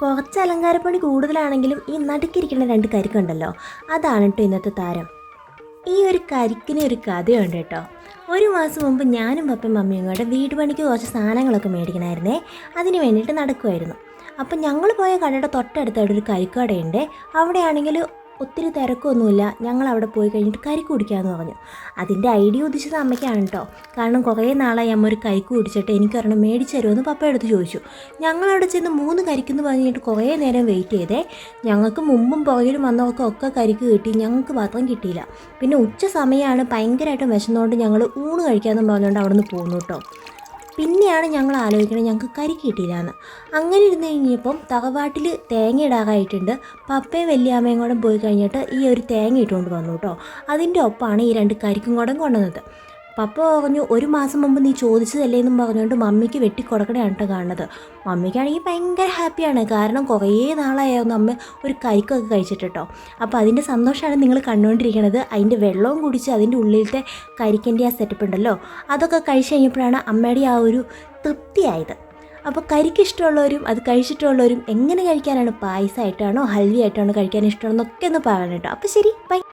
കുറച്ച് അലങ്കാരപ്പണി കൂടുതലാണെങ്കിലും ഈ നടുക്കിരിക്കുന്ന രണ്ട് കരിക്കുണ്ടല്ലോ അതാണ് കേട്ടോ ഇന്നത്തെ താരം. ഈ ഒരു കരിക്കിന് ഒരു കഥയുണ്ട് കേട്ടോ ഒരു മാസം മുമ്പ് ഞാനും പപ്പയും മമ്മിയും കൂടെ വീട് പണിക്ക് കുറച്ച് സാധനങ്ങളൊക്കെ മേടിക്കണമായിരുന്നേ അതിന് വേണ്ടിയിട്ട് നടക്കുമായിരുന്നു അപ്പം ഞങ്ങൾ പോയ കടയുടെ തൊട്ടടുത്തായിട്ട് ഒരു കരിക്കടയുണ്ട് അവിടെയാണെങ്കിൽ ഒത്തിരി തിരക്കൊന്നുമില്ല. ഞങ്ങൾ അവിടെ പോയി കഴിഞ്ഞിട്ട് കരിക്ക് കുടിക്കാമെന്ന് പറഞ്ഞു. അതിന്റെ ഐഡിയ ഉദ്ദേശിച്ചത് അമ്മയ്ക്കാണ് കേട്ടോ. കാരണം കുറേ നാളായി അമ്മ ഒരു കരിക്ക് കുടിച്ചിട്ട് എനിക്കൊരെണ്ണം മേടിച്ച് തരുമെന്ന് പപ്പ എടുത്ത് ചോദിച്ചു. ഞങ്ങളവിടെ ചെന്ന് മൂന്ന് കരിക്കെന്ന് പറഞ്ഞിട്ട് കുറേ നേരം വെയിറ്റ് ചെയ്തേ. ഞങ്ങൾക്ക് മുമ്പും പുറകിലും വന്നവർക്ക് ഒക്കെ കരിക്ക് കിട്ടി. ഞങ്ങൾക്ക് മാത്രം കിട്ടിയില്ല. പിന്നെ ഉച്ച സമയമാണ് ഭയങ്കരമായിട്ട് വിശന്നുകൊണ്ട് ഞങ്ങൾ ഊണ് കഴിക്കാമെന്ന് പറഞ്ഞുകൊണ്ട് അവിടെ നിന്ന് പോന്നു കേട്ടോ. പിന്നെയാണ് ഞങ്ങൾ ആലോചിക്കണത് ഞങ്ങൾക്ക് കരി കിട്ടിയില്ലാന്ന്. അങ്ങനെ ഇരുന്ന് കഴിഞ്ഞപ്പം തറവാട്ടിൽ തേങ്ങ ഇടാറായിട്ടുണ്ട്. പപ്പയും വലിയമ്മയും കൂടെ പോയി കഴിഞ്ഞിട്ട് ഈ ഒരു തേങ്ങ ഇട്ടുകൊണ്ട് വന്നു കേട്ടോ. അതിന്റെ ഒപ്പമാണ് ഈ രണ്ട് കരിക്കും കൂടെ കൊണ്ടുവന്നത്. പപ്പ പറഞ്ഞു ഒരു മാസം മുമ്പ് നീ ചോദിച്ചതല്ലേ എന്നും പറഞ്ഞുകൊണ്ട് മമ്മിക്ക് വെട്ടി കൊടുക്കണയാണ് കേട്ടോ കാണുന്നത്. മമ്മിക്കാണെങ്കിൽ ഭയങ്കര ഹാപ്പിയാണ്. കാരണം കുറേ നാളായിരുന്നു അമ്മ ഒരു കരിക്കൊക്കെ കഴിച്ചിട്ട് അപ്പോൾ അതിന്റെ സന്തോഷമാണ് നിങ്ങൾ കണ്ടുകൊണ്ടിരിക്കുന്നത് അതിന്റെ വെള്ളവും കുടിച്ച് അതിന്റെ ഉള്ളിലത്തെ കരിക്കിന്റെ ആ സെറ്റപ്പ് ഉണ്ടല്ലോ അതൊക്കെ കഴിച്ച് കഴിഞ്ഞപ്പോഴാണ് അമ്മയുടെ ആ ഒരു തൃപ്തിയായത്. അപ്പോൾ കരിക്ക് ഇഷ്ടമുള്ളവരും അത് കഴിച്ചിട്ടുള്ളവരും എങ്ങനെ കഴിക്കാനാണ് പായസമായിട്ടാണോ ഹൽവി ആയിട്ടാണോ കഴിക്കാൻ ഇഷ്ടമാണെന്നൊക്കെ ഒന്ന് പറയണം അപ്പോൾ ശരി ബൈ.